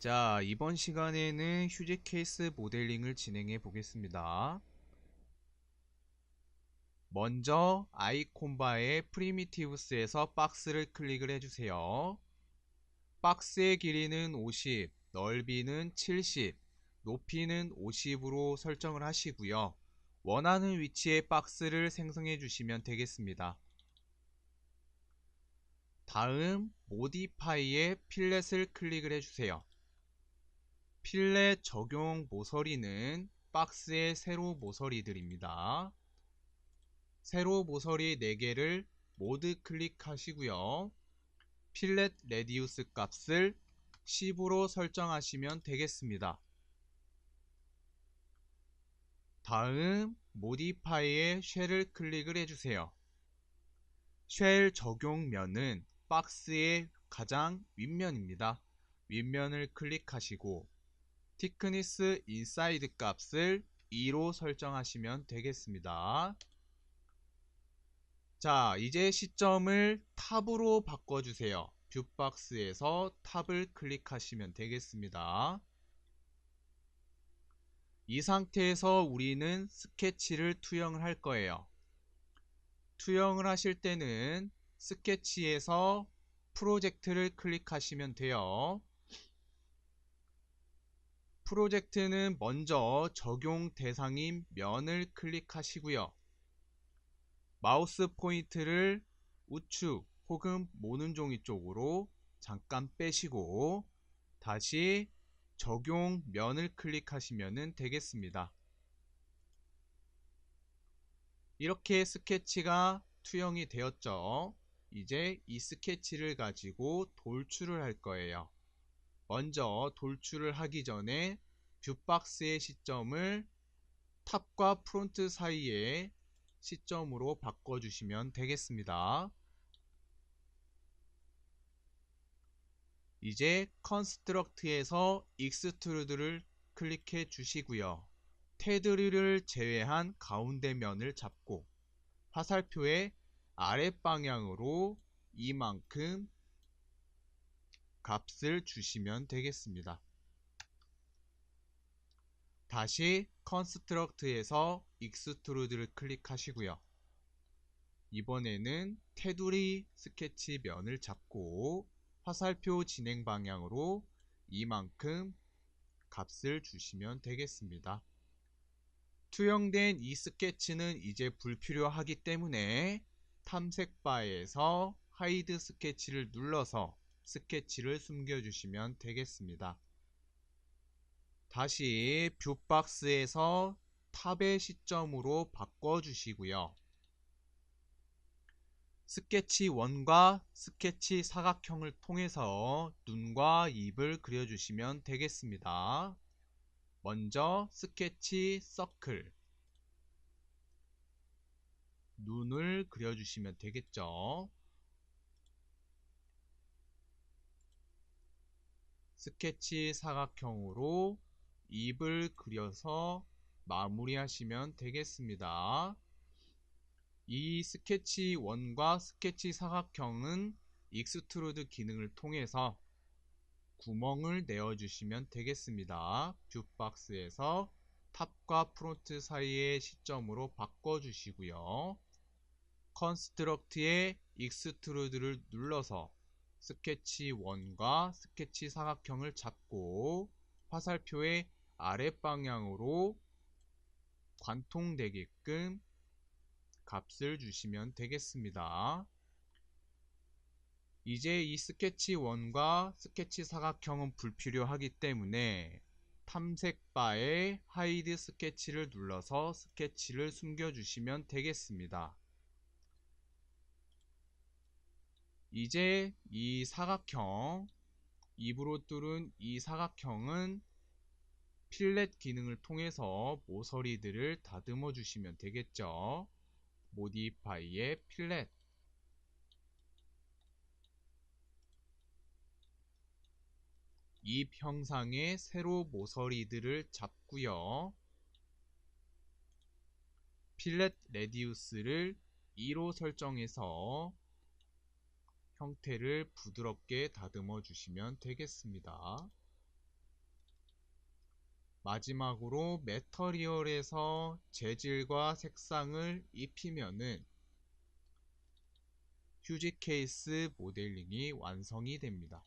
자, 이번 시간에는 휴지 케이스 모델링을 진행해 보겠습니다. 먼저 아이콘바의 프리미티브스에서 박스를 클릭을 해주세요. 박스의 길이는 50, 넓이는 70, 높이는 50으로 설정을 하시고요. 원하는 위치에 박스를 생성해 주시면 되겠습니다. 다음 모디파이의 필렛을 클릭을 해주세요. 필렛 적용 모서리는 박스의 세로 모서리들입니다. 세로 모서리 4개를 모두 클릭하시고요. 필렛 레디우스 값을 10으로 설정하시면 되겠습니다. 다음 모디파이의 쉘을 클릭을 해주세요. 쉘 적용면은 박스의 가장 윗면입니다. 윗면을 클릭하시고 티크니스 인사이드 값을 2로 설정하시면 되겠습니다. 자, 이제 시점을 탑으로 바꿔주세요. 뷰박스에서 탑을 클릭하시면 되겠습니다. 이 상태에서 우리는 스케치를 투영을 할 거예요. 투영을 하실 때는 스케치에서 프로젝트를 클릭하시면 돼요. 프로젝트는 먼저 적용 대상인 면을 클릭하시고요. 마우스 포인트를 우측 혹은 모는 종이 쪽으로 잠깐 빼시고 다시 적용 면을 클릭하시면 되겠습니다. 이렇게 스케치가 투영이 되었죠. 이제 이 스케치를 가지고 돌출을 할 거예요. 먼저 돌출을 하기 전에 뷰박스의 시점을 탑과 프론트 사이에 시점으로 바꿔주시면 되겠습니다. 이제 컨스트럭트에서 익스트루드를 클릭해 주시고요. 테두리를 제외한 가운데 면을 잡고 화살표의 아랫방향으로 이만큼 값을 주시면 되겠습니다. 다시 컨스트럭트에서 익스트루드를 클릭하시고요. 이번에는 테두리 스케치 면을 잡고 화살표 진행 방향으로 이만큼 값을 주시면 되겠습니다. 투영된 이 스케치는 이제 불필요하기 때문에 탐색 바에서 하이드 스케치를 눌러서 스케치를 숨겨주시면 되겠습니다. 다시 뷰박스에서 탑의 시점으로 바꿔주시고요. 스케치 1과 스케치 사각형을 통해서 눈과 입을 그려주시면 되겠습니다. 먼저 스케치 서클 눈을 그려주시면 되겠죠. 스케치 사각형으로 입을 그려서 마무리하시면 되겠습니다. 이 스케치 1과 스케치 사각형은 익스트루드 기능을 통해서 구멍을 내어주시면 되겠습니다. 뷰박스에서 탑과 프론트 사이의 시점으로 바꿔주시고요. 컨스트럭트의 익스트루드를 눌러서 스케치 1과 스케치 사각형을 잡고 화살표의 아랫방향으로 관통되게끔 값을 주시면 되겠습니다. 이제 이 스케치 1과 스케치 사각형은 불필요하기 때문에 탐색 바에 하이드 스케치를 눌러서 스케치를 숨겨주시면 되겠습니다. 이제 이 사각형 입으로 뚫은 이 사각형은 필렛 기능을 통해서 모서리들을 다듬어 주시면 되겠죠. 모디파이의 필렛 입 형상의 세로 모서리들을 잡고요. 필렛 레디우스를 2로 설정해서 형태를 부드럽게 다듬어 주시면 되겠습니다. 마지막으로 메터리얼에서 재질과 색상을 입히면 휴지 케이스 모델링이 완성이 됩니다.